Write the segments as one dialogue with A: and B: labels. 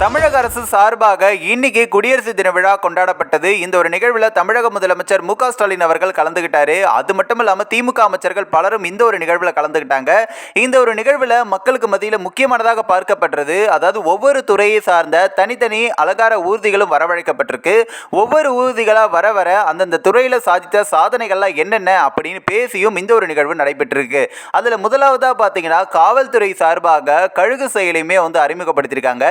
A: தமிழக அரசு சார்பாக இன்னைக்கு குடியரசு தின விழா கொண்டாடப்பட்டது. இந்த ஒரு நிகழ்வில் தமிழக முதலமைச்சர் மு ஸ்டாலின் அவர்கள் கலந்துகிட்டாரு. அது மட்டும் இல்லாமல் திமுக அமைச்சர்கள் பலரும் இந்த ஒரு நிகழ்வில் கலந்துகிட்டாங்க. இந்த ஒரு நிகழ்வில் மக்களுக்கு மத்தியில் முக்கியமானதாக பார்க்கப்பட்டது. அதாவது ஒவ்வொரு துறையை சார்ந்த தனித்தனி அலங்கார ஊர்திகளும் வரவழைக்கப்பட்டிருக்கு. ஒவ்வொரு ஊர்திகளாக வர வர அந்தந்த துறையில் சாதித்த சாதனைகள்லாம் என்னென்ன அப்படின்னு பேசியும் இந்த ஒரு நிகழ்வு நடைபெற்றிருக்கு. அதில் முதலாவதாக பார்த்தீங்கன்னா காவல்துறை சார்பாக கழுகு செயலையுமே வந்து அறிமுகப்படுத்தியிருக்காங்க.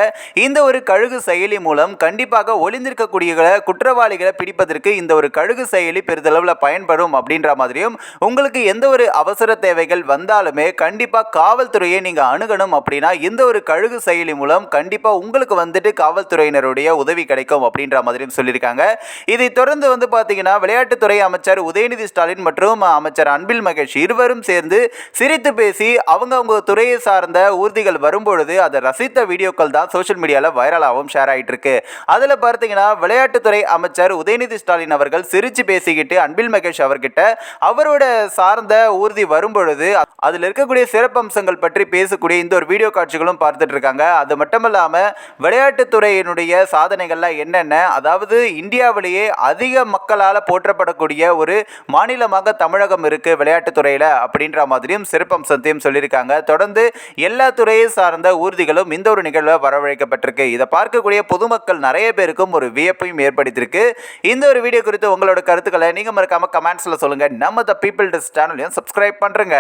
A: இந்த ஒரு கழுகு செயலி மூலம் கண்டிப்பாக ஒளிந்திருக்கக்கூடிய குற்றவாளிகளை பிடிப்பதற்கு இந்த ஒரு கழுகு செயலி பெரிதளவில் பயன்படும் அப்படின்ற மாதிரியும் உங்களுக்கு எந்த ஒரு அவசர தேவைகள் வந்தாலுமே கண்டிப்பாக காவல்துறையை நீங்கள் அணுகணும் அப்படின்னா இந்த ஒரு கழுகு செயலி மூலம் கண்டிப்பாக உங்களுக்கு வந்துட்டு காவல்துறையினருடைய உதவி கிடைக்கும் அப்படின்ற மாதிரியும் சொல்லியிருக்காங்க. இதை தொடர்ந்து வந்து பார்த்தீங்கன்னா விளையாட்டுத்துறை அமைச்சர் உதயநிதி ஸ்டாலின் மற்றும் அமைச்சர் அன்பில் மகேஷ் இருவரும் சேர்ந்து சிரித்து பேசி அவங்கவுங்க துறையை சார்ந்த ஊர்திகள் வரும்பொழுது அதை ரசித்த வீடியோக்கள் தான் சோஷியல் மீடியாவில் வைரலாகவும் ஷேர் ஆகிட்டு இருக்கு அதில் பார்த்தீங்கன்னா விளையாட்டுத்துறை அமைச்சர் உதயநிதி ஸ்டாலின் அவர்கள் சிரித்து பேசிக்கிட்டு அன்பில் மகேஷ் அவர்கிட்ட அவரோட சார்ந்த ஊர்தி வரும்பொழுது அதில் இருக்கக்கூடிய சிறப்பம்சங்கள் பற்றி பேசக்கூடிய இந்த ஒரு வீடியோ காட்சிகளும் பார்த்துட்டு இருக்காங்க. அது மட்டும் இல்லாமல் விளையாட்டுத்துறையினுடைய சாதனைகள்லாம் என்னென்ன? அதாவது இந்தியாவிலேயே அதிக மக்களால் போற்றப்படக்கூடிய ஒரு மாநிலமாக தமிழகம் இருக்கு விளையாட்டுத்துறையில் அப்படின்ற மாதிரியும் சிறப்பம்சத்தையும் சொல்லியிருக்காங்க. தொடர்ந்து எல்லா துறையை சார்ந்த ஊர்திகளும் இந்த ஒரு நிகழ்வில் வரவழைக்கப்பட்டிருக்கு. இதை பார்க்கக்கூடிய பொதுமக்கள் நிறைய பேருக்கும் ஒரு வியப்பையும் ஏற்படுத்தியிருக்கு. இந்த ஒரு வீடியோ குறித்து உங்களோட கருத்துக்களை நீங்கள் மறக்காம கமெண்ட்ஸில் சொல்லுங்கள் நம்ம த பீப்புள் டெஸ்ட் சேனலையும் சப்ஸ்கிரைப் பண்ணுறேங்க